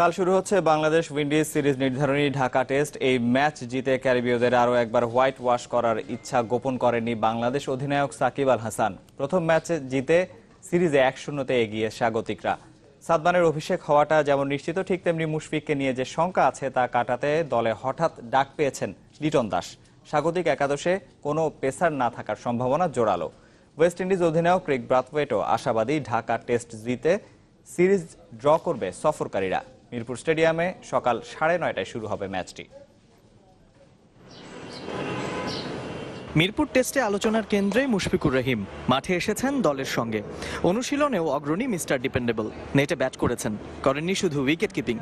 কাল শুরু হচ্ছে বাংলাদেশ উইন্ডিজ সিরিজ নির্ধারণী ঢাকা টেস্ট। এই ম্যাচ জিতে ক্যারিবীয়দের আরও একবার হোয়াইট ওয়াশ করার ইচ্ছা গোপন করেনি বাংলাদেশ অধিনায়ক সাকিব আল হাসান। প্রথম ম্যাচে জিতে সিরিজে এক শূন্যতে এগিয়ে স্বাগতিকরা। সাদমানের অভিষেক হওয়াটা যেমন নিশ্চিত, ঠিক তেমনি মুশফিককে নিয়ে যে শঙ্কা আছে তা কাটাতে দলে হঠাৎ ডাক পেয়েছেন লিটন দাস। স্বাগতিক একাদশে কোনো পেসার না থাকার সম্ভাবনা জোরালো। ওয়েস্ট ইন্ডিজ অধিনায়ক ক্রিক ব্রাথওয়েটও আশাবাদী ঢাকা টেস্ট জিতে সিরিজ ড্র করবে সফরকারীরা। মিরপুর স্টেডিয়ামে সকাল সাড়ে নয়টায় শুরু হবে ম্যাচটি। মিরপুর টেস্টে আলোচনার কেন্দ্রে মুশফিকুর রহিম মাঠে এসেছেন দলের সঙ্গে। অনুশীলনেও অগ্রণী মিস্টার ডিপেন্ডেবল। নেটে ব্যাট করেছেন, করেননি শুধু উইকেট কিপিং।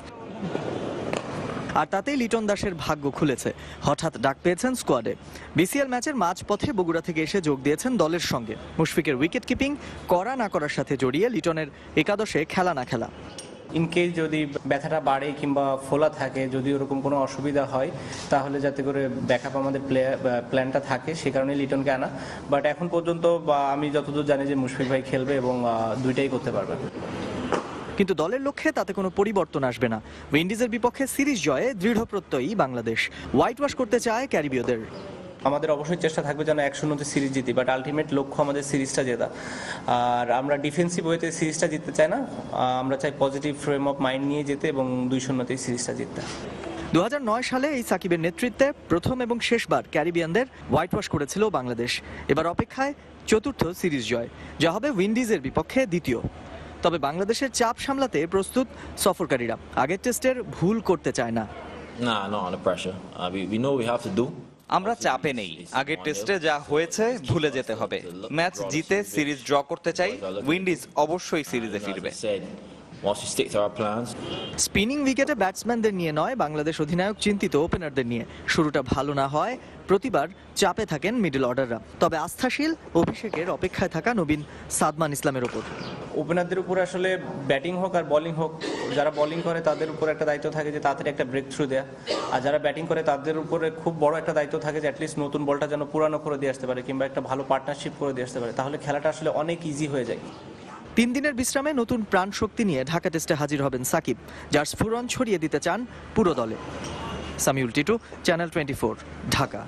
আর তাতেই লিটন দাসের ভাগ্য খুলেছে, হঠাৎ ডাক পেয়েছেন স্কোয়াডে। বিসিএল ম্যাচের মাঝপথে বগুড়া থেকে এসে যোগ দিয়েছেন দলের সঙ্গে। মুশফিকের উইকেট কিপিং করা না করার সাথে জড়িয়ে লিটনের একাদশে খেলা না খেলা। ইনকেস যদি ব্যথাটা বাড়ে কিংবা ফোলা থাকে, যদি ওরকম কোনো অসুবিধা হয়, তাহলে যাতে করে ব্যাকআপ আমাদের প্ল্যানটা থাকে, সে কারণে লিটনকে আনা। বাট এখন পর্যন্ত আমি যতদূর জানি যে মুশফিক ভাই খেলবে এবং দুইটাই করতে পারবে। কিন্তু দলের লক্ষ্যে তাতে কোনো পরিবর্তন আসবে না। উইন্ডিজের বিপক্ষে সিরিজ জয়ে দৃঢ় প্রত্যয়ী বাংলাদেশ। হোয়াইট ওয়াশ করতে চায় ক্যারিবীয়দের। আমাদের অবশ্যই চেষ্টা থাকবে যেন এক শূন্যতে সিরিজ জিতি বাট আলটিমেট লক্ষ্য আমাদের সিরিজটা জেতা। আর আমরা ডিফেন্সিভ ওয়েতে সিরিজটা জিততে চাই না আমরা চাই পজিটিভ ফ্রেম অফ মাইন্ড নিয়ে যেতে এবং দুই শূন্যতেই সিরিজটা জিততে। দুহাজার নয় সালে এই সাকিবের নেতৃত্বে প্রথম এবং শেষবার ক্যারিবিয়ানদের হোয়াইট ওয়াশ করেছিল বাংলাদেশ। এবার অপেক্ষায় চতুর্থ সিরিজ জয় যা হবে উইন্ডিজের বিপক্ষে দ্বিতীয়। তবে বাংলাদেশের চাপ সামলাতে প্রস্তুত সফরকারীরা আগের টেস্টের ভুল করতে চায় না। Nah, not under pressure. Uh, we, we know what we have to do. আমরা চাপে নেই। আগের টেস্টে যা হয়েছে, ভুলে যেতে হবে। ম্যাচ জিতে সিরিজ ড্র করতে চাই। উইন্ডিজ অবশ্যই সিরিজে ফিরবে। স্পিনিং উইকেটে ব্যাটসম্যানদের নিয়ে নয়, বাংলাদেশ অধিনায়ক চিন্তিত ওপেনারদের নিয়ে। শুরুটা ভালো না হয়, প্রতিবার চাপে থাকেন মিডল অর্ডাররা। তবে আস্থাশীল অভিষেকের অপেক্ষায় থাকা নবীন সাদমান ইসলামের ওপর। ওপেনারদের উপর আসলে ব্যাটিং হোক আর বোলিং হোক, যারা বোলিং করে তাদের উপর একটা দায়িত্ব থাকে যে তাড়াতাড়ি একটা ব্রেক থ্রু দেয়া। আর যারা ব্যাটিং করে তাদের উপরে খুব বড় একটা দায়িত্ব থাকে যে অ্যাটলিস্ট নতুন বলটা যেন পুরানো করে দিয়ে আসতে পারে কিংবা একটা ভালো পার্টনারশিপ করে দিয়ে আসতে পারে। তাহলে খেলাটা আসলে অনেক ইজি হয়ে যায়। তিন দিনের বিশ্রামে নতুন প্রাণ শক্তি নিয়ে ঢাকা টেস্টে হাজির হবেন সাকিব, যার স্ফুরন ছড়িয়ে দিতে চান পুরো দলে। Samiul Titu channel twenty Dhaka.